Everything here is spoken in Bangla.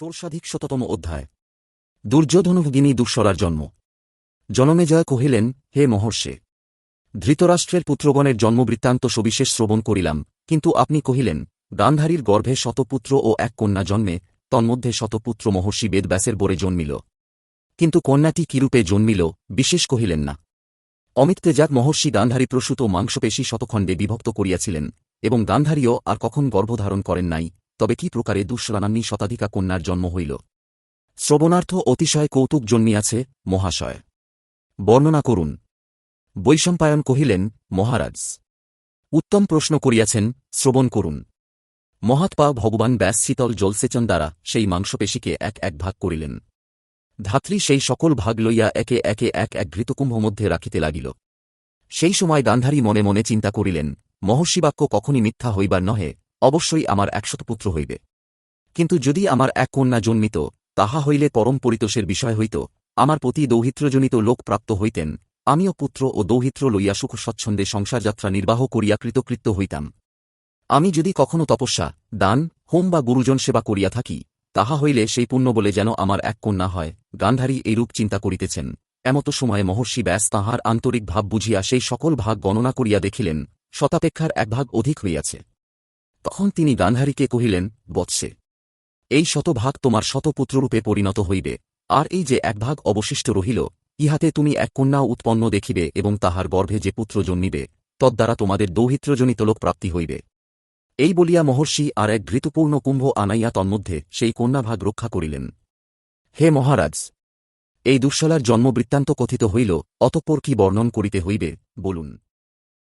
ষোড়শাধিক শততম অধ্যায়। দুর্যোধনভগিনী দুঃসরার জন্ম। জনমেজয় কহিলেন, হে মহর্ষে, ধৃতরাষ্ট্রের পুত্রগণের জন্মবৃত্তান্ত সবিশেষ শ্রবণ করিলাম, কিন্তু আপনি কহিলেন, গান্ধারীর গর্ভে শতপুত্র ও এক কন্যা জন্মে, তন্মধ্যে শতপুত্র মহর্ষি বেদব্যাসের বরে জন্মিল। কিন্তু কন্যাটি কিরূপে জন্মিল, বিশেষ কহিলেন না। অমিত্তেজাত মহর্ষি গান্ধারী প্রসূত মাংসপেশী শতখণ্ডে বিভক্ত করিয়াছিলেন, এবং গান্ধারীও আর কখন গর্ভধারণ করেন নাই তবে কি প্রকারে দুঃসরানাম্নী শতাধিকা কন্যার জন্ম হইল? শ্রবণার্থ অতিশয় কৌতুক জন্মিয়াছে মহাশয়। বর্ণনা করুন। বৈশম্পায়ন কহিলেন, মহারাজ। উত্তম প্রশ্ন করিয়াছেন, শ্রবণ করুন। মহাত্মা ভগবান ব্যাস শীতল জলসেচন দ্বারা সেই মাংসপেশীকে এক এক ভাগ করিলেন। ধাত্রী সেই সকল ভাগ লইয়া একে একে এক এক ঘৃতকুম্ভ মধ্যে রাখিতে লাগিল। সেই সময় গান্ধারী মনে মনে চিন্তা করিলেন মহর্ষিবাক্য কখনই মিথ্যা হইবার নহে অবশ্যই আমার একশত পুত্র হইবে। কিন্তু যদি আমার এক কন্যা জন্মিত, তাহা হইলে পরম পরিতোষের বিষয় হইত, আমার প্রতি দৌহিত্রজনিত লোক প্রাপ্ত হইতেন, আমিও পুত্র ও দৌহিত্র লইয়া সুখ স্বচ্ছন্দে সংসারযাত্রা নির্বাহ করিয়া কৃতকৃত্য হইতাম। আমি যদি কখনো তপস্যা, দান, হোম বা গুরুজন সেবা করিয়া থাকি, তাহা হইলে সেই পুণ্য বলে যেন আমার এক কন্যা হয়, গান্ধারী এইরূপ চিন্তা করিতেছেন। এমত সময়ে মহর্ষি ব্যাস তাহার আন্তরিক ভাব বুঝিয়া সেই সকল ভাগ গণনা করিয়া দেখিলেন, শতাপেক্ষার এক ভাগ অধিক হইয়াছে। তখন তিনি গান্ধারীকে কহিলেন, বৎসে, এই শতভাগ তোমার শতপুত্ররূপে পরিণত হইবে, আর এই যে এক ভাগ অবশিষ্ট রহিল, ইহাতে তুমি এক কন্যাও উৎপন্ন দেখিবে এবং তাহার গর্ভে যে পুত্র জন্মিবে, তদ্বারা তোমাদের দৌহিত্রজনিত লোক প্রাপ্তি হইবে। এই বলিয়া মহর্ষি আর এক ঘৃতপূর্ণ কুম্ভ আনাইয়া তন্মধ্যে সেই কন্যাভাগ রক্ষা করিলেন। হে মহারাজ, এই দুঃশলার জন্মবৃত্তান্ত কথিত হইল, অতঃপর কি বর্ণন করিতে হইবে, বলুন।